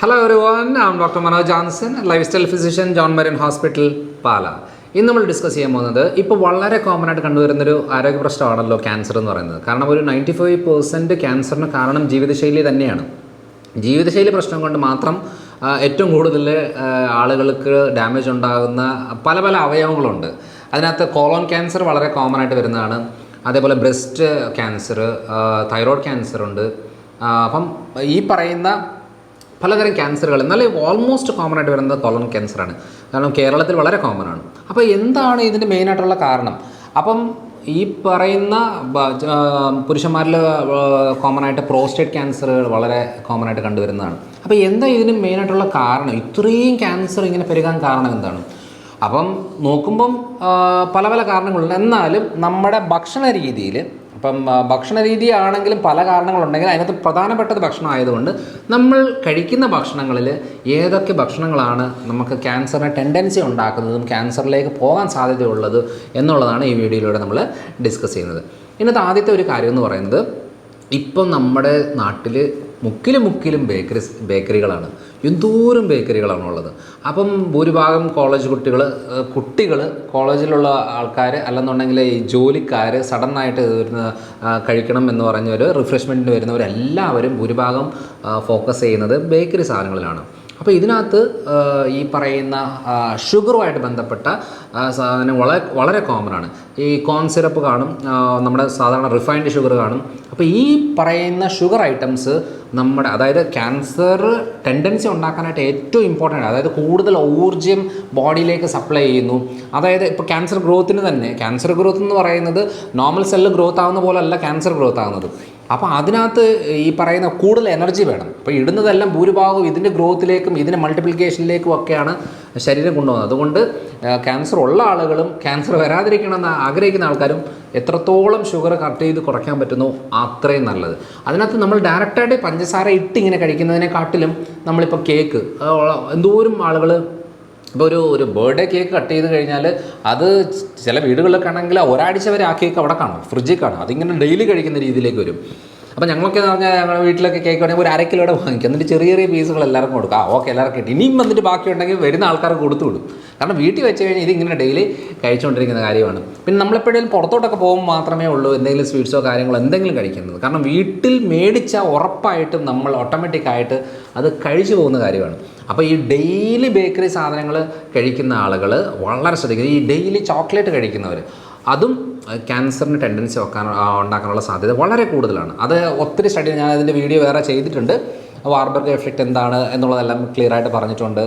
Hello everyone am doctor Manoj Janson lifestyle physician John Marian hospital Pala ഇന്ന് നമ്മൾ discuss ചെയ്യാൻ പോകുന്നത് ഇപ്പോൾ വളരെ കോമൺ ആയിട്ട് കണ്ടുവരുന്നൊരു ആരോഗ്യ പ്രശ്നമാണല്ലോ ക്യാൻസർ എന്ന് പറയുന്നത്. കാരണം ഒരു നയന്റി ഫൈവ് പെർസെന്റ് ക്യാൻസറിന് കാരണം ജീവിതശൈലി തന്നെയാണ്. ജീവിതശൈലി പ്രശ്നം കൊണ്ട് മാത്രം ഏറ്റവും കൂടുതൽ ആളുകൾക്ക് ഡാമേജ് ഉണ്ടാകുന്ന പല പല അവയവങ്ങളുണ്ട്. അതിനകത്ത് കോളോൺ ക്യാൻസർ വളരെ കോമൺ ആയിട്ട് വരുന്നതാണ്. അതേപോലെ ബ്രസ്റ്റ് ക്യാൻസർ തൈറോയ്ഡ് ക്യാൻസർ ഉണ്ട്. അപ്പം ഈ പറയുന്ന പലതരം ക്യാൻസറുകൾ എന്നാൽ ഓൾമോസ്റ്റ് കോമൺ ആയിട്ട് വരുന്നത് കൊളൺ ക്യാൻസറാണ് കാരണം കേരളത്തിൽ വളരെ കോമൺ ആണ്. അപ്പോൾ എന്താണ് ഇതിന്റെ മെയിനായിട്ടുള്ള കാരണം? അപ്പം ഈ പറയുന്ന പുരുഷന്മാരിൽ കോമൺ ആയിട്ട് പ്രോസ്റ്റേറ്റ് ക്യാൻസറുകൾ വളരെ കോമൺ ആയിട്ട് കണ്ടുവരുന്നതാണ്. അപ്പോൾ എന്താ ഇതിന് മെയിനായിട്ടുള്ള കാരണം? ഇത്രയും ക്യാൻസർ ഇങ്ങനെ പെരുകാൻ കാരണം എന്താണ്? അപ്പം നോക്കുമ്പം പല പല കാരണങ്ങളുണ്ട്. എന്നാലും നമ്മുടെ ഭക്ഷണ രീതിയിൽ അപ്പം ഭക്ഷണ രീതിയാണെങ്കിലും പല കാരണങ്ങളുണ്ടെങ്കിൽ അതിനകത്ത് പ്രധാനപ്പെട്ടത് ഭക്ഷണം ആയതുകൊണ്ട് നമ്മൾ കഴിക്കുന്ന ഭക്ഷണങ്ങളിൽ ഏതൊക്കെ ഭക്ഷണങ്ങളാണ് നമുക്ക് ക്യാൻസറിന് ടെൻഡൻസി ഉണ്ടാക്കുന്നതും ക്യാൻസറിലേക്ക് പോകാൻ സാധ്യതയുള്ളത് എന്നുള്ളതാണ് ഈ വീഡിയോയിലൂടെ നമ്മൾ ഡിസ്കസ് ചെയ്യുന്നത്. ഇന്നത്തെ ആദ്യത്തെ ഒരു കാര്യം എന്ന് പറയുന്നത് ഇപ്പം നമ്മുടെ നാട്ടിൽ മുക്കിലും മുക്കിലും ബേക്കറി ബേക്കറികളാണ്. എന്തോരം ബേക്കറികളാണ് ഉള്ളത്. അപ്പം ഭൂരിഭാഗം കോളേജ് കുട്ടികൾ കുട്ടികൾ കോളേജിലുള്ള ആൾക്കാർ അല്ലെന്നുണ്ടെങ്കിൽ ഈ ജോലിക്കാർ സഡന്നായിട്ട് വരുന്ന കഴിക്കണം എന്ന് പറഞ്ഞ റിഫ്രഷ്മെന്റിന് വരുന്നവരെല്ലാവരും ഭൂരിഭാഗം ഫോക്കസ് ചെയ്യുന്നത് ബേക്കറി സാധനങ്ങളിലാണ്. അപ്പോൾ ഇതിനകത്ത് ഈ പറയുന്ന ഷുഗറുമായിട്ട് ബന്ധപ്പെട്ട സാധനം വളരെ വളരെ കോമൺ ആണ്. ഈ കോൺ സിറപ്പ് കാണും നമ്മുടെ സാധാരണ റിഫൈൻഡ് ഷുഗർ കാണും. അപ്പോൾ ഈ പറയുന്ന ഷുഗർ ഐറ്റംസ് നമ്മുടെ അതായത് ക്യാൻസർ ടെൻഡൻസി ഉണ്ടാക്കാനായിട്ട് ഏറ്റവും ഇമ്പോർട്ടന്റ് അതായത് കൂടുതൽ ഊർജം ബോഡിയിലേക്ക് സപ്ലൈ ചെയ്യുന്നു. അതായത് ഇപ്പോൾ ക്യാൻസർ ഗ്രോത്തിന് തന്നെ ക്യാൻസർ ഗ്രോത്ത് എന്ന് പറയുന്നത് നോർമൽ സെല്ല് ഗ്രോത്ത് ആവുന്ന പോലെ അല്ല ക്യാൻസർ ഗ്രോത്ത് ആകുന്നത് അപ്പോൾ അതിനകത്ത് ഈ പറയുന്ന കൂടുതൽ എനർജി വേണം. അപ്പോൾ ഇടുന്നതെല്ലാം ഭൂരിഭാഗവും ഇതിന്റെ ഗ്രോത്തിലേക്കും ഇതിന്റെ മൾട്ടിപ്ലിക്കേഷനിലേക്കും ഒക്കെയാണ് ശരീരം കൊണ്ടുപോകുന്നത്. അതുകൊണ്ട് ക്യാൻസർ ഉള്ള ആളുകളും ക്യാൻസർ വരാതിരിക്കണമെന്ന് ആഗ്രഹിക്കുന്ന ആൾക്കാരും എത്രത്തോളം ഷുഗർ കട്ട് ചെയ്ത് കുറയ്ക്കാൻ പറ്റുന്നു അത്രയും നല്ലത്. അതിനകത്ത് നമ്മൾ ഡയറക്റ്റായിട്ട് പഞ്ചസാര ഇട്ട് ഇങ്ങനെ കഴിക്കുന്നതിനെക്കാട്ടിലും നമ്മളിപ്പോൾ കേക്ക് എന്തോരം ആളുകൾ ഇപ്പോൾ ഒരു ഒരു ബർത്ത്ഡേ കേക്ക് കട്ട് ചെയ്ത് കഴിഞ്ഞാൽ അത് ചില വീടുകളിലൊക്കെ ആണെങ്കിൽ ഒരാഴ്ച വരെ ആ കേക്ക് അവിടെ കാണും ഫ്രിഡ്ജിൽ കാണും. അതിങ്ങനെ ഡെയിലി കഴിക്കുന്ന രീതിയിലേക്ക് വരും. അപ്പോൾ ഞങ്ങളൊക്കെ എന്ന് പറഞ്ഞാൽ ഞങ്ങളുടെ വീട്ടിലൊക്കെ കേക്ക് വേണമെങ്കിൽ ഒരു അര വാങ്ങിക്കും. എന്നിട്ട് ചെറിയ ചെറിയ പീസുകൾ എല്ലാവർക്കും കൊടുക്കും. ആ ഓക്കെ എല്ലാവർക്കും കിട്ടി. ഇനിയും വന്നിട്ട് ബാക്കി ഉണ്ടെങ്കിൽ വരുന്ന ആൾക്കാർക്ക് കൊടുത്തു വിടും. കാരണം വീട്ടിൽ വെച്ച് കഴിഞ്ഞാൽ ഇത് ഇങ്ങനെ ഡെയിലി കഴിച്ചുകൊണ്ടിരിക്കുന്ന കാര്യമാണ്. പിന്നെ നമ്മളെപ്പോഴും പുറത്തോട്ടൊക്കെ പോകുമ്പോൾ മാത്രമേ ഉള്ളൂ എന്തെങ്കിലും സ്വീറ്റ്സോ കാര്യങ്ങളോ എന്തെങ്കിലും കഴിക്കുന്നത്. കാരണം വീട്ടിൽ മേടിച്ച ഉറപ്പായിട്ടും നമ്മൾ ഓട്ടോമാറ്റിക്കായിട്ട് അത് കഴിച്ചു പോകുന്ന കാര്യമാണ്. അപ്പോൾ ഈ ഡെയിലി ബേക്കറി സാധനങ്ങൾ കഴിക്കുന്ന ആളുകൾ വളരെ ശ്രദ്ധിക്കുക ഈ ഡെയിലി ചോക്ലേറ്റ് കഴിക്കുന്നവർ അതും ക്യാൻസറിന് ടെൻഡൻസി വെക്കാൻ ഉണ്ടാക്കാനുള്ള സാധ്യത വളരെ കൂടുതലാണ്. അത് ഒത്തിരി സ്റ്റഡി ഞാൻ അതിന്റെ വീഡിയോ വേറെ ചെയ്തിട്ടുണ്ട്. വാർബർഗ് എഫക്റ്റ് എന്താണ് എന്നുള്ളതെല്ലാം ക്ലിയർ ആയിട്ട് പറഞ്ഞിട്ടുണ്ട്.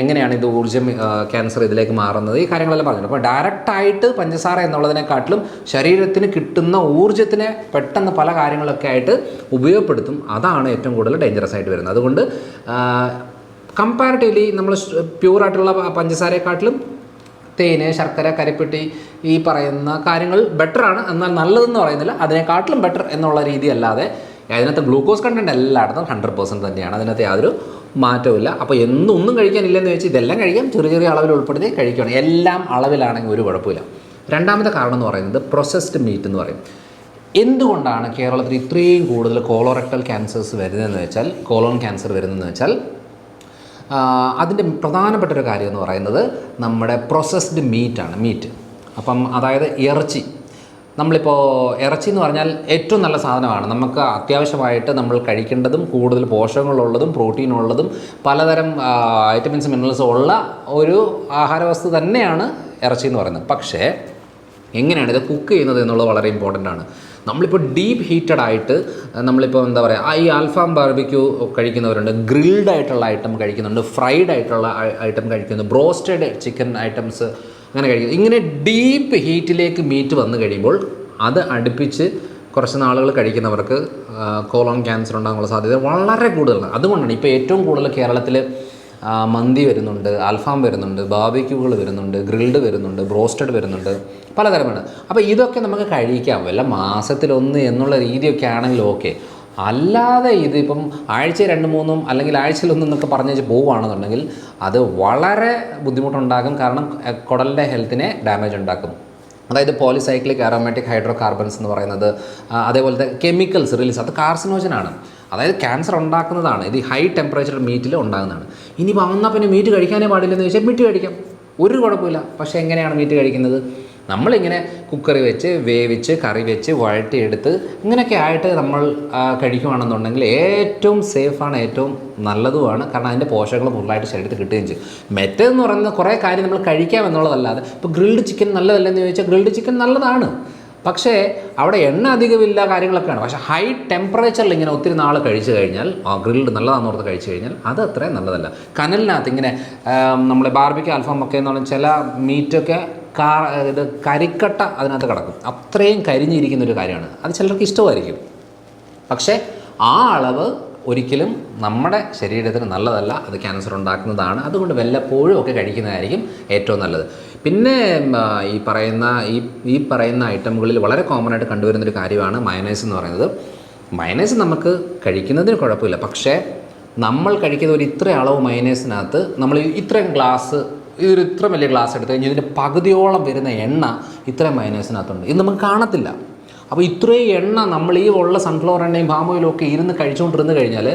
എങ്ങനെയാണ് ഇത് ഊർജം ക്യാൻസർ ഇതിലേക്ക് മാറുന്നത്? ഈ കാര്യങ്ങളെല്ലാം പറഞ്ഞിട്ടുണ്ട്. അപ്പോൾ ഡയറക്റ്റായിട്ട് പഞ്ചസാര എന്നുള്ളതിനെക്കാട്ടിലും ശരീരത്തിന് കിട്ടുന്ന ഊർജത്തിനെ പെട്ടെന്ന് പല കാര്യങ്ങളൊക്കെ ആയിട്ട് ഉപയോഗപ്പെടുത്തും. അതാണ് ഏറ്റവും കൂടുതൽ ഡേഞ്ചറസ് ആയിട്ട് വരുന്നത്. അതുകൊണ്ട് കമ്പാരിറ്റീവ്ലി നമ്മൾ പ്യൂറായിട്ടുള്ള പഞ്ചസാരയെക്കാട്ടിലും തേന് ശർക്കര കരിപ്പെട്ടി ഈ പറയുന്ന കാര്യങ്ങൾ ബെറ്ററാണ് എന്നാൽ നല്ലതെന്ന് പറയുന്നില്ല. അതിനെക്കാട്ടിലും ബെറ്റർ എന്നുള്ള രീതി അല്ലാതെ അതിനകത്ത് ഗ്ലൂക്കോസ് കണ്ടന്റ് എല്ലായിടത്തും ഹൺഡ്രഡ് പെർസെന്റ് തന്നെയാണ്. അതിനകത്ത് യാതൊരു മാറ്റവുമില്ല. അപ്പോൾ എന്നും ഒന്നും കഴിക്കാനില്ലെന്ന് വെച്ച് ഇതെല്ലാം കഴിക്കാം. ചെറിയ ചെറിയ അളവിൽ ഉൾപ്പെടുത്തി കഴിക്കുകയാണ്. എല്ലാം അളവിലാണെങ്കിൽ ഒരു കുഴപ്പമില്ല. രണ്ടാമത്തെ കാരണം എന്ന് പറയുന്നത് പ്രൊസസ്ഡ് മീറ്റ് എന്ന് പറയും. എന്തുകൊണ്ടാണ് കേരളത്തിൽ ഇത്രയും കൂടുതൽ കോളോറക്ടൽ ക്യാൻസേഴ്സ് വരുന്നതെന്ന് വെച്ചാൽ കോളോൺ ക്യാൻസർ വരുന്നതെന്ന് വെച്ചാൽ അതിന്റെ പ്രധാനപ്പെട്ട ഒരു കാര്യം എന്ന് പറയുന്നത് നമ്മുടെ പ്രോസസ്ഡ് മീറ്റാണ് മീറ്റ് അപ്പം അതായത് ഇറച്ചി. നമ്മളിപ്പോൾ ഇറച്ചി എന്ന് പറഞ്ഞാൽ ഏറ്റവും നല്ല സാധനമാണ്. നമുക്ക് അത്യാവശ്യമായിട്ട് നമ്മൾ കഴിക്കേണ്ടതും കൂടുതൽ പോഷകങ്ങളുള്ളതും പ്രോട്ടീൻ ഉള്ളതും പലതരം വൈറ്റമിൻസ് മിനറൽസും ഉള്ള ഒരു ആഹാരവസ്തു തന്നെയാണ് ഇറച്ചി എന്ന് പറയുന്നത്. പക്ഷേ എങ്ങനെയാണ് ഇത് കുക്ക് ചെയ്യുന്നത് എന്നുള്ളത് വളരെ ഇമ്പോർട്ടന്റ് ആണ്. നമ്മളിപ്പോൾ ഡീപ്പ് ഹീറ്റഡ് ആയിട്ട് നമ്മളിപ്പോൾ എന്താ പറയുക ഈ ആൽഫാം ബാർബിക്യൂ കഴിക്കുന്നവരുണ്ട് ഗ്രിൽഡ് ആയിട്ടുള്ള ഐറ്റം കഴിക്കുന്നുണ്ട് ഫ്രൈഡ് ആയിട്ടുള്ള ഐറ്റം കഴിക്കുന്നു ബ്രോസ്റ്റഡ് ചിക്കൻ ഐറ്റംസ് അങ്ങനെ കഴിക്കുന്നു. ഇങ്ങനെ ഡീപ്പ് ഹീറ്റിലേക്ക് മീറ്റ് വന്നു കഴിയുമ്പോൾ അത് അടുപ്പിച്ച് കുറച്ച് നാളുകൾ കഴിക്കുന്നവർക്ക് കോളോൺ ക്യാൻസർ ഉണ്ടാകാനുള്ള സാധ്യത വളരെ കൂടുതലാണ്. അതുകൊണ്ടാണ് ഇപ്പോൾ ഏറ്റവും കൂടുതൽ കേരളത്തിൽ മന്തി വരുന്നുണ്ട് അൽഫാം വരുന്നുണ്ട് ബാബിക്യൂകൾ വരുന്നുണ്ട് ഗ്രിൽഡ് വരുന്നുണ്ട് ബ്രോസ്റ്റഡ് വരുന്നുണ്ട് പലതരമാണ് അപ്പോൾ ഇതൊക്കെ നമുക്ക് കഴിക്കാം. വല്ല മാസത്തിലൊന്ന് എന്നുള്ള രീതിയൊക്കെ ആണെങ്കിലും ഓക്കെ. അല്ലാതെ ഇതിപ്പം ആഴ്ച രണ്ട് മൂന്നും അല്ലെങ്കിൽ ആഴ്ചയിലൊന്നും എന്നൊക്കെ പറഞ്ഞു വെച്ച് പോവുകയാണെന്നുണ്ടെങ്കിൽ അത് വളരെ ബുദ്ധിമുട്ടുണ്ടാകും. കാരണം കുടലിന്റെ ഹെൽത്തിനെ ഡാമേജ് ഉണ്ടാക്കും. അതായത് പോളിസൈക്ലിക് അറോമാറ്റിക് ഹൈഡ്രോ കാർബൺസ് എന്ന് പറയുന്നത് അതേപോലത്തെ കെമിക്കൽസ് റിലീസ് അത് കാർസിനോജനാണ് അതായത് ക്യാൻസർ ഉണ്ടാക്കുന്നതാണ് ഇത് ഹൈ ടെമ്പറേച്ചർ മീറ്റിൽ ഉണ്ടാകുന്നതാണ്. ഇനി വന്നാൽ പിന്നെ മീറ്റ് കഴിക്കാനേ പാടില്ലെന്ന് ചോദിച്ചാൽ മീറ്റ് കഴിക്കാം. ഒരു കുഴപ്പമില്ല. പക്ഷേ എങ്ങനെയാണ് മീറ്റ് കഴിക്കുന്നത്? നമ്മളിങ്ങനെ കുക്കറി വെച്ച് വേവിച്ച് കറി വെച്ച് വഴറ്റിയെടുത്ത് ഇങ്ങനെയൊക്കെ ആയിട്ട് നമ്മൾ കഴിക്കുകയാണെന്നുണ്ടെങ്കിൽ ഏറ്റവും സേഫാണ് ഏറ്റവും നല്ലതുമാണ്. കാരണം അതിന്റെ പോഷകങ്ങൾ ഫുള്ളായിട്ട് ശരീരത്തിൽ കിട്ടുകയും ചെയ്യും. മറ്റേതെന്ന് പറയുന്നത് കുറേ കാര്യം നമ്മൾ കഴിക്കാം എന്നുള്ളതല്ലാതെ ഇപ്പോൾ ഗ്രിൽഡ് ചിക്കൻ നല്ലതല്ലെന്ന് ചോദിച്ചാൽ ഗ്രിൽഡ് ചിക്കൻ നല്ലതാണ്. പക്ഷേ അവിടെ എണ്ണ അധികമില്ല കാര്യങ്ങളൊക്കെയാണ്. പക്ഷേ ഹൈ ടെമ്പറേച്ചറിൽ ഇങ്ങനെ ഒത്തിരി നാൾ കഴിച്ചു കഴിഞ്ഞാൽ ഗ്രിൽഡ് നല്ലതാണെന്ന് ഓർത്ത് കഴിച്ചു കഴിഞ്ഞാൽ അത് അത്രയും നല്ലതല്ല. കനലിനകത്ത് ഇങ്ങനെ നമ്മുടെ ബാർബിക്ക് അൽഫാം ഒക്കെ എന്ന് പറഞ്ഞാൽ ചില മീറ്റൊക്കെ കാ ഇത് കരിക്കട്ട അതിനകത്ത് കിടക്കും. അത്രയും കരിഞ്ഞിരിക്കുന്ന ഒരു കാര്യമാണ്. അത് ചിലർക്ക് ഇഷ്ടമായിരിക്കും. പക്ഷേ ആ അളവ് ഒരിക്കലും നമ്മുടെ ശരീരത്തിന് നല്ലതല്ല. അത് ക്യാൻസർ ഉണ്ടാക്കുന്നതാണ്. അതുകൊണ്ട് വല്ലപ്പോഴും ഒക്കെ കഴിക്കുന്നതായിരിക്കും ഏറ്റവും നല്ലത്. പിന്നെ ഈ പറയുന്ന ഈ ഈ പറയുന്ന ഐറ്റമുകളിൽ വളരെ കോമൺ ആയിട്ട് കണ്ടുവരുന്നൊരു കാര്യമാണ് മയനൈസ് എന്ന് പറയുന്നത്. മയനൈസ് നമുക്ക് കഴിക്കുന്നതിന് കുഴപ്പമില്ല. പക്ഷേ നമ്മൾ കഴിക്കുന്ന ഒരു ഇത്ര അളവ് മയനൈസിനകത്ത് നമ്മൾ ഇത്രയും ഗ്ലാസ് ഇതൊരു ഇത്ര വലിയ ഗ്ലാസ് എടുത്ത് കഴിഞ്ഞാൽ ഇതിന്റെ പകുതിയോളം വരുന്ന എണ്ണ ഇത്രയും മയനൈസിനകത്തുണ്ട് ഇത് നമുക്ക് കാണത്തില്ല. അപ്പോൾ ഇത്രയും എണ്ണ നമ്മൾ ഈ ഉള്ള സൺഫ്ലവർ എണ്ണയും പാം ഒക്കെ ഇരുന്ന് കഴിച്ചുകൊണ്ടിരുന്ന് കഴിഞ്ഞാൽ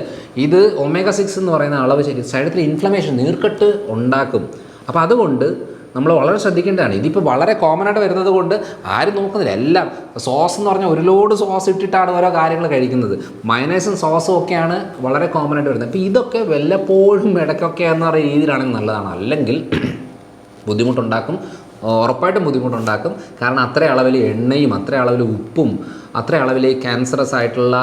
ഇത് ഒമേഗ സിക്സ് എന്ന് പറയുന്ന അളവ് ശരി ശരീരത്തിൽ ഇൻഫ്ലമേഷൻ നീർക്കെട്ട് ഉണ്ടാക്കും. അപ്പോൾ അതുകൊണ്ട് നമ്മൾ വളരെ ശ്രദ്ധിക്കേണ്ടതാണ്. ഇതിപ്പോൾ വളരെ കോമൺ ആയിട്ട് വരുന്നത് കൊണ്ട് ആരും നോക്കുന്നില്ല. എല്ലാം സോസ് എന്ന് പറഞ്ഞാൽ ഒരു ലോഡ് സോസ് ഇട്ടിട്ടാണ് ഓരോ കാര്യങ്ങൾ കഴിക്കുന്നത്. മയനൈസും സോസും ഒക്കെയാണ് വളരെ കോമൺ ആയിട്ട് വരുന്നത്. അപ്പോൾ ഇതൊക്കെ വല്ലപ്പോഴും ഇടയ്ക്കൊക്കെ എന്ന് പറയുന്ന രീതിയിലാണെങ്കിൽ നല്ലതാണ്. അല്ലെങ്കിൽ ബുദ്ധിമുട്ടുണ്ടാക്കും. ഉറപ്പായിട്ടും ബുദ്ധിമുട്ടുണ്ടാക്കും. കാരണം അത്ര അളവിൽ എണ്ണയും അത്ര അളവിൽ ഉപ്പും അത്ര അളവിൽ ക്യാൻസറസ് ആയിട്ടുള്ള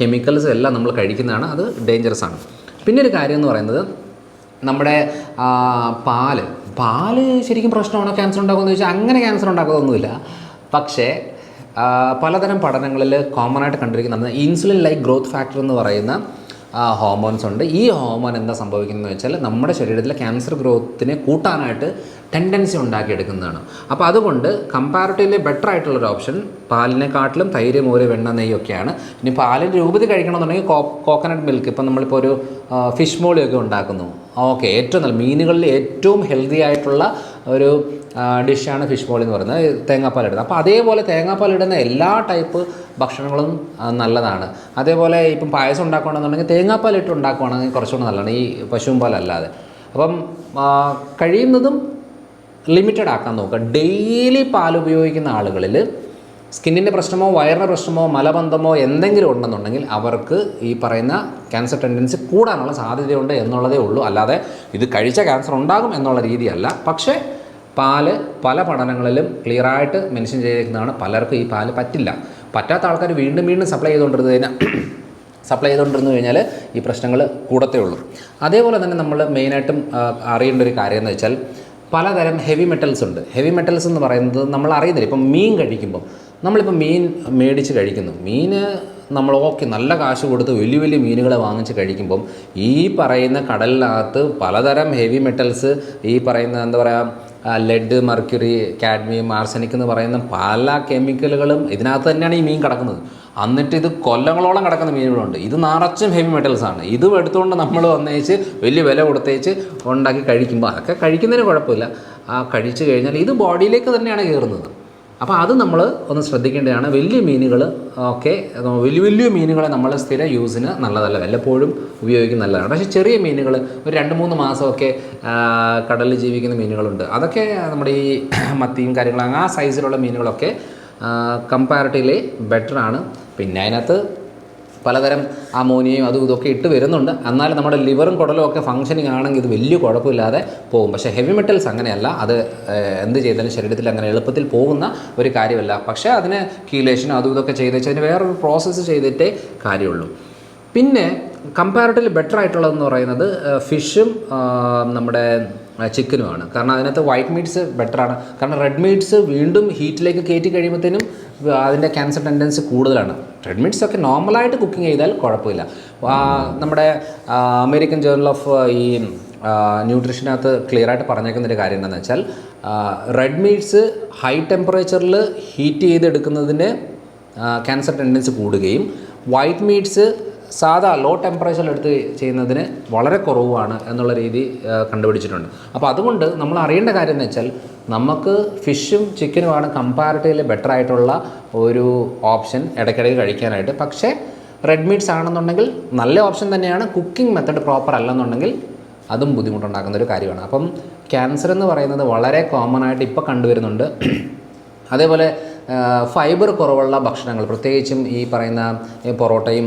കെമിക്കൽസ് എല്ലാം നമ്മൾ കഴിക്കുന്നതാണ്. അത് ഡേഞ്ചറസ് ആണ്. പിന്നെ ഒരു കാര്യം എന്ന് പറയുന്നത് നമ്മുടെ പാൽ. പാൽ ശരിക്കും പ്രശ്നമാണോ? ക്യാൻസർ ഉണ്ടാക്കുമെന്ന് ചോദിച്ചാൽ അങ്ങനെ ക്യാൻസർ ഉണ്ടാക്കുന്നൊന്നുമില്ല പക്ഷേ പലതരം പഠനങ്ങളിൽ കോമൺ ആയിട്ട് കണ്ടിരിക്കുന്ന ഇൻസുലിൻ ലൈക്ക് ഗ്രോത്ത് ഫാക്ടർ എന്ന് പറയുന്ന ഹോർമോൺസ് ഉണ്ട്. ഈ ഹോർമോൺ എന്താ സംഭവിക്കുന്നത് വെച്ചാൽ നമ്മുടെ ശരീരത്തിൽ ക്യാൻസർ ഗ്രോത്തിനെ കൂട്ടാനായിട്ട് ടെൻഡൻസി ഉണ്ടാക്കിയെടുക്കുന്നതാണ്. അപ്പോൾ അതുകൊണ്ട് കമ്പാരിറ്റീവ്ലി ബെറ്റർ ആയിട്ടുള്ളൊരു ഓപ്ഷൻ പാലിനെക്കാട്ടിലും തൈര് മോര് വെണ്ണ നെയ്യൊക്കെയാണ് ഇനി പാലിന്റെ രൂപത്തിൽ കഴിക്കണമെന്നുണ്ടെങ്കിൽ കോക്കനട്ട് മിൽക്ക് ഇപ്പം നമ്മളിപ്പോൾ ഒരു ഫിഷ് മോളിയൊക്കെ ഉണ്ടാക്കുന്നു. ഓക്കെ ഏറ്റവും നല്ല മീനുകളിൽ ഏറ്റവും ഹെൽത്തി ആയിട്ടുള്ള ഒരു ഡിഷാണ് ഫിഷ് ബോൾ എന്ന് പറയുന്നത്. തേങ്ങാപ്പാൽ ഇടുന്നത്. അപ്പോൾ അതേപോലെ തേങ്ങാപ്പാൽ ഇടുന്ന എല്ലാ ടൈപ്പ് ഭക്ഷണങ്ങളും നല്ലതാണ്. അതേപോലെ ഇപ്പം പായസം ഉണ്ടാക്കുകയാണെന്നുണ്ടെങ്കിൽ തേങ്ങാപ്പാൽ ഇട്ട് ഉണ്ടാക്കുകയാണെങ്കിൽ കുറച്ചുകൂടെ നല്ലതാണ്. ഈ പശുവും പാലല്ലാതെ അപ്പം കഴിയുന്നതും ലിമിറ്റഡ് ആക്കാൻ നോക്കുക. ഡെയിലി പാൽ ഉപയോഗിക്കുന്ന ആളുകളിൽ സ്കിന്നിന്റെ പ്രശ്നമോ വയറിന്റെ പ്രശ്നമോ മലബന്ധമോ എന്തെങ്കിലും ഉണ്ടെന്നുണ്ടെങ്കിൽ അവർക്ക് ഈ പറയുന്ന ക്യാൻസർ ടെൻഡൻസി കൂടാനുള്ള സാധ്യതയുണ്ട് എന്നുള്ളതേ ഉള്ളൂ. അല്ലാതെ ഇത് കഴിച്ച ക്യാൻസർ ഉണ്ടാകും എന്നുള്ള രീതിയല്ല. പക്ഷേ പാൽ പല പഠനങ്ങളിലും ക്ലിയറായിട്ട് മെൻഷൻ ചെയ്തിരിക്കുന്നതാണ്. പലർക്കും ഈ പാൽ പറ്റില്ല. പറ്റാത്ത ആൾക്കാർ വീണ്ടും വീണ്ടും സപ്ലൈ ചെയ്തുകൊണ്ടിരുന്നതിന് സപ്ലൈ ചെയ്തുകൊണ്ടിരുന്നു കഴിഞ്ഞാൽ ഈ പ്രശ്നങ്ങൾ കൂടത്തേ ഉള്ളൂ. അതേപോലെ തന്നെ നമ്മൾ മെയിനായിട്ടും അറിയേണ്ട ഒരു കാര്യം എന്ന് വെച്ചാൽ പലതരം ഹെവി മെറ്റൽസ് ഉണ്ട്. ഹെവി മെറ്റൽസ് എന്ന് പറയുന്നത് നമ്മൾ അറിയുന്നില്ല. ഇപ്പം മീൻ കഴിക്കുമ്പോൾ നമ്മളിപ്പോൾ മീൻ മേടിച്ച് കഴിക്കുന്നു. മീൻ നമ്മൾ ഓക്കെ നല്ല കാശ് കൊടുത്ത് വലിയ വലിയ മീനുകളെ വാങ്ങിച്ച് കഴിക്കുമ്പം ഈ പറയുന്ന കടലിനകത്ത് പലതരം ഹെവി മെറ്റൽസ് ഈ പറയുന്ന എന്താ പറയുക ലെഡ് മർക്കുറി കാഡ്മിയം ആർസനിക് എന്ന് പറയുന്ന പല കെമിക്കലുകളും ഇതിനകത്ത് തന്നെയാണ് ഈ മീൻ കിടക്കുന്നത്. എന്നിട്ട് ഇത് കൊല്ലങ്ങളോളം കിടക്കുന്ന മീനുകളുണ്ട്. ഇത് നിറച്ചും ഹെവി മെറ്റൽസ് ആണ്. ഇത് എടുത്തുകൊണ്ട് നമ്മൾ വന്നേച്ച് വലിയ വില കൊടുത്തേച്ച് ഉണ്ടാക്കി കഴിക്കുമ്പോൾ അതൊക്കെ കഴിക്കുന്നതിന് കുഴപ്പമില്ല. ആ കഴിച്ചു കഴിഞ്ഞാൽ ഇത് ബോഡിയിലേക്ക് തന്നെയാണ് കയറുന്നത്. അപ്പോൾ അത് നമ്മൾ ഒന്ന് ശ്രദ്ധിക്കേണ്ടതാണ്. വലിയ മീനുകൾ ഒക്കെ വലിയ വലിയ മീനുകളെ നമ്മൾ സ്ഥിര യൂസിന് നല്ലതല്ല. വല്ലപ്പോഴും ഉപയോഗിക്കുന്ന നല്ലതാണ്. പക്ഷേ ചെറിയ മീനുകൾ ഒരു രണ്ട് മൂന്ന് മാസമൊക്കെ കടലിൽ ജീവിക്കുന്ന മീനുകളുണ്ട്. അതൊക്കെ നമ്മുടെ ഈ മത്തിയും കാര്യങ്ങളും ആ സൈസിലുള്ള മീനുകളൊക്കെ കമ്പാരിറ്റീവ്ലി ബെറ്ററാണ് പിന്നെ അതിനകത്ത് പലതരം അമോണിയയും അതും ഇതൊക്കെ ഇട്ട് വരുന്നുണ്ട്. എന്നാലും നമ്മുടെ ലിവറും കുടലും ഒക്കെ ഫംഗ്ഷനിങ് ആണെങ്കിൽ ഇത് വലിയ കുഴപ്പമില്ലാതെ പോകും. പക്ഷേ ഹെവി മെറ്റൽസ് അങ്ങനെയല്ല. അത് എന്ത് ചെയ്താലും ശരീരത്തിൽ അങ്ങനെ എളുപ്പത്തിൽ പോകുന്ന ഒരു കാര്യമല്ല. പക്ഷേ അതിന് കീലേഷനും അതും ഇതൊക്കെ ചെയ്ത് വെച്ച് അതിന് വേറൊരു പ്രോസസ്സ് ചെയ്തിട്ടേ കാര്യമുള്ളൂ. പിന്നെ കമ്പാരിറ്റീവ്ലി ബെറ്റർ ആയിട്ടുള്ളതെന്ന് പറയുന്നത് ഫിഷും നമ്മുടെ ചിക്കനുമാണ് കാരണം അതിനകത്ത് വൈറ്റ് മീറ്റ്സ് ബെറ്ററാണ് കാരണം റെഡ് മീറ്റ്സ് വീണ്ടും ഹീറ്റിലേക്ക് കയറ്റി കഴിയുമ്പോഴത്തേനും അതിന്റെ ക്യാൻസർ ടെൻഡൻസി കൂടുതലാണ്. റെഡ് മീറ്റ്സ് ഒക്കെ നോർമലായിട്ട് കുക്കിംഗ് ചെയ്താൽ കുഴപ്പമില്ല. നമ്മുടെ അമേരിക്കൻ ജേർണൽ ഓഫ് ഈ ന്യൂട്രീഷനകത്ത് ക്ലിയർ ആയിട്ട് പറഞ്ഞേക്കുന്ന ഒരു കാര്യം എന്താണെന്ന് വെച്ചാൽ റെഡ് മീറ്റ്സ് ഹൈ ടെമ്പറേച്ചറിൽ ഹീറ്റ് ചെയ്തെടുക്കുന്നതിന് ക്യാൻസർ ടെൻഡൻസി കൂടുകയും വൈറ്റ് മീറ്റ്സ് സാധാ ലോ ടെമ്പറേച്ചറിൽ എടുത്ത് ചെയ്യുന്നതിന് വളരെ കുറവാണ് എന്നുള്ള രീതി കണ്ടുപിടിച്ചിട്ടുണ്ട്. അപ്പോൾ അതുകൊണ്ട് നമ്മൾ അറിയേണ്ട കാര്യം എന്ന് വെച്ചാൽ നമുക്ക് ഫിഷും ചിക്കനുമാണ് കമ്പാരിറ്റീവ്ലി ബെറ്റർ ആയിട്ടുള്ള ഒരു ഓപ്ഷൻ ഇടയ്ക്കിടയ്ക്ക് കഴിക്കാനായിട്ട്. പക്ഷേ റെഡ് മീറ്റ്സ് ആണെന്നുണ്ടെങ്കിൽ നല്ല ഓപ്ഷൻ തന്നെയാണ് കുക്കിംഗ് മെത്തഡ് പ്രോപ്പർ അല്ലെന്നുണ്ടെങ്കിൽ അതും ബുദ്ധിമുട്ടുണ്ടാക്കുന്ന ഒരു കാര്യമാണ്. അപ്പം ക്യാൻസർ എന്ന് പറയുന്നത് വളരെ കോമൺ ആയിട്ട് ഇപ്പോൾ കണ്ടുവരുന്നുണ്ട്. അതേപോലെ ഫൈബർ കുറവുള്ള ഭക്ഷണങ്ങൾ പ്രത്യേകിച്ചും ഈ പറയുന്ന പൊറോട്ടയും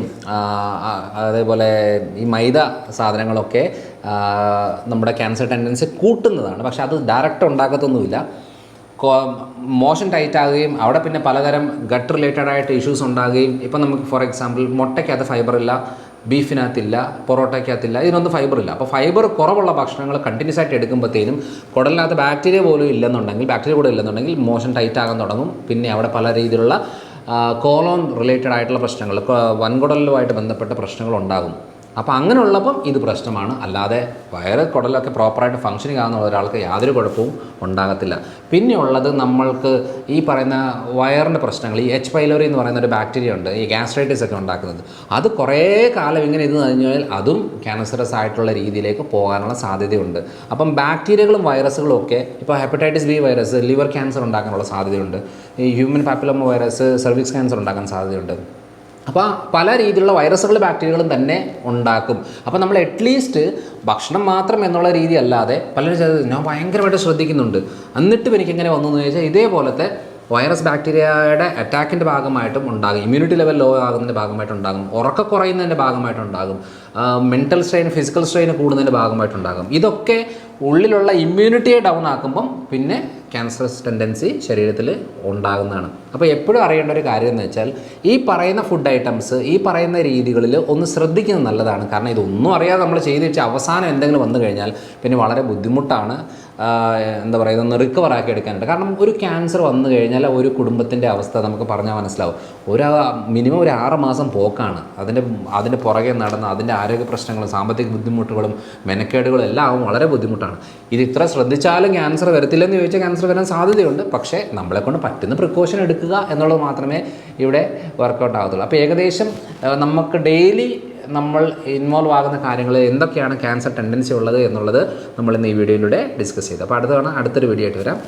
അതേപോലെ ഈ മൈദ സാധനങ്ങളൊക്കെ നമ്മുടെ ക്യാൻസർ ടെൻഡൻസി കൂട്ടുന്നതാണ്. പക്ഷെ അത് ഡയറക്റ്റ് ഉണ്ടാക്കത്തൊന്നുമില്ല. മോഷൻ ടൈറ്റ് ആകുകയും അവിടെ പിന്നെ പലതരം ഗട്ട് റിലേറ്റഡ് ആയിട്ട് ഇഷ്യൂസ് ഉണ്ടാകുകയും ഇപ്പം നമുക്ക് ഫോർ എക്സാമ്പിൾ മുട്ടയ്ക്കകത്ത് ഫൈബർ ഇല്ല. ബീഫിനകത്തില്ല പൊറോട്ടയ്ക്കകത്തില്ല ഇതിനൊന്നും ഫൈബർ ഇല്ല. അപ്പോൾ ഫൈബർ കുറവുള്ള ഭക്ഷണങ്ങൾ കണ്ടിന്യൂസ് ആയിട്ട് എടുക്കുമ്പോഴത്തേനും കുടലിനകത്ത് ബാക്ടീരിയ പോലും ഇല്ലെന്നുണ്ടെങ്കിൽ ബാക്ടീരിയ കൂടെ ഇല്ലെന്നുണ്ടെങ്കിൽ മോഷൻ ടൈറ്റ് ആകാൻ തുടങ്ങും. പിന്നെ അവിടെ പല രീതിയിലുള്ള കോളോൺ റിലേറ്റഡ് ആയിട്ടുള്ള പ്രശ്നങ്ങൾ വൻകുടലുമായിട്ട് ബന്ധപ്പെട്ട പ്രശ്നങ്ങൾ ഉണ്ടാകും. അപ്പോൾ അങ്ങനെ അങ്ങനെയുള്ളപ്പം ഇത് പ്രശ്നമാണ്. അല്ലാതെ വയറ് കുടലൊക്കെ പ്രോപ്പറായിട്ട് ഫങ്ഷനിങ് ആകുന്ന ഒരാൾക്ക് യാതൊരു കുഴപ്പവും ഉണ്ടാകത്തില്ല. പിന്നെ ഉള്ളത് നമ്മൾക്ക് ഈ പറയുന്ന വയറിന്റെ പ്രശ്നങ്ങൾ ഈ എച്ച് പൈലോറി എന്ന് പറയുന്ന ഒരു ബാക്ടീരിയ ഉണ്ട് ഈ ഗ്യാസ്ട്രൈറ്റിസ് ഒക്കെ ഉണ്ടാക്കുന്നത്. അത് കുറേ കാലം ഇങ്ങനെ ഇത് കഴിഞ്ഞാൽ അതും ക്യാൻസറസ് ആയിട്ടുള്ള രീതിയിലേക്ക് പോകാനുള്ള സാധ്യതയുണ്ട്. അപ്പം ബാക്ടീരിയകളും വൈറസുകളും ഒക്കെ ഇപ്പോൾ hepatitis B virus liver cancer ഉണ്ടാക്കാനുള്ള സാധ്യതയുണ്ട്. ഈ human papilloma virus cervix cancer ഉണ്ടാക്കാൻ സാധ്യതയുണ്ട്. അപ്പോൾ പല രീതിയിലുള്ള വൈറസുകൾ ബാക്ടീരിയകളും തന്നെ ഉണ്ടാക്കും. അപ്പോൾ നമ്മൾ അറ്റ്ലീസ്റ്റ് ഭക്ഷണം മാത്രം എന്നുള്ള രീതി അല്ലാതെ പലരും ചെയ്തത് ഞാൻ ഭയങ്കരമായിട്ട് ശ്രദ്ധിക്കുന്നുണ്ട്. എന്നിട്ടും എനിക്ക് എങ്ങനെ വന്നു എന്ന് ചോദിച്ചാൽ ഇതേപോലത്തെ വൈറസ് ബാക്ടീരിയയുടെ അറ്റാക്കിന്റെ ഭാഗമായിട്ടും ഉണ്ടാകും. ഇമ്മ്യൂണിറ്റി ലെവൽ ലോ ആകുന്നതിന്റെ ഭാഗമായിട്ടുണ്ടാകും ഉറക്ക കുറയുന്നതിന്റെ ഭാഗമായിട്ടുണ്ടാകും മെന്റൽ സ്ട്രെയിൻ ഫിസിക്കൽ സ്ട്രെയിൻ കൂടുന്നതിന്റെ ഭാഗമായിട്ടുണ്ടാകും ഇതൊക്കെ ഉള്ളിലുള്ള ഇമ്മ്യൂണിറ്റിയെ ഡൗൺ ആക്കുമ്പം പിന്നെ ക്യാൻസറസ് ടെൻഡൻസി ശരീരത്തിൽ ഉണ്ടാകുന്നതാണ്. അപ്പോൾ എപ്പോഴും അറിയേണ്ട ഒരു കാര്യം എന്ന് വെച്ചാൽ ഈ പറയുന്ന ഫുഡ് ഐറ്റംസ് ഈ പറയുന്ന രീതികളിൽ ഒന്ന് ശ്രദ്ധിക്കുന്നത് നല്ലതാണ്. കാരണം ഇതൊന്നും അറിയാതെ നമ്മൾ ചെയ്ത് വെച്ച് അവസാനം എന്തെങ്കിലും വന്നു കഴിഞ്ഞാൽ പിന്നെ വളരെ ബുദ്ധിമുട്ടാണ്. എന്താ പറയുക ഒന്ന് റിക്കവറാക്കി എടുക്കാനായിട്ട് കാരണം ഒരു ക്യാൻസർ വന്നു കഴിഞ്ഞാൽ ഒരു കുടുംബത്തിന്റെ അവസ്ഥ നമുക്ക് പറഞ്ഞാൽ മനസ്സിലാവും. ഒരു മിനിമം ഒരു ആറ് മാസം പോക്കാണ്. അതിന്റെ അതിന്റെ പുറകെ നടന്ന് അതിന്റെ ആരോഗ്യ പ്രശ്നങ്ങളും സാമ്പത്തിക ബുദ്ധിമുട്ടുകളും മെനക്കേടുകളും എല്ലാം വളരെ ബുദ്ധിമുട്ടാണ്. ഇത് ഇത്ര ശ്രദ്ധിച്ചാലും ക്യാൻസർ വരത്തില്ലെന്ന് ചോദിച്ചാൽ ക്യാൻസർ വരാൻ സാധ്യതയുണ്ട്. പക്ഷേ നമ്മളെക്കൊണ്ട് പറ്റുന്ന പ്രിക്കോഷൻ എടുക്കുക എന്നുള്ളത് മാത്രമേ ഇവിടെ വർക്കൗട്ട് ആകത്തുള്ളൂ. അപ്പോൾ ഏകദേശം നമുക്ക് ഡെയിലി നമ്മൾ ഇൻവോൾവ് ആകുന്ന കാര്യങ്ങൾ എന്തൊക്കെയാണ് ക്യാൻസർ ടെൻഡൻസി ഉള്ളത് എന്നുള്ളത് നമ്മൾ ഇന്ന് ഈ വീഡിയോയിലൂടെ ഡിസ്കസ് ചെയ്തു. അപ്പോൾ അടുത്തതാണ് അടുത്തൊരു വീഡിയോ ആയിട്ട് വരാം.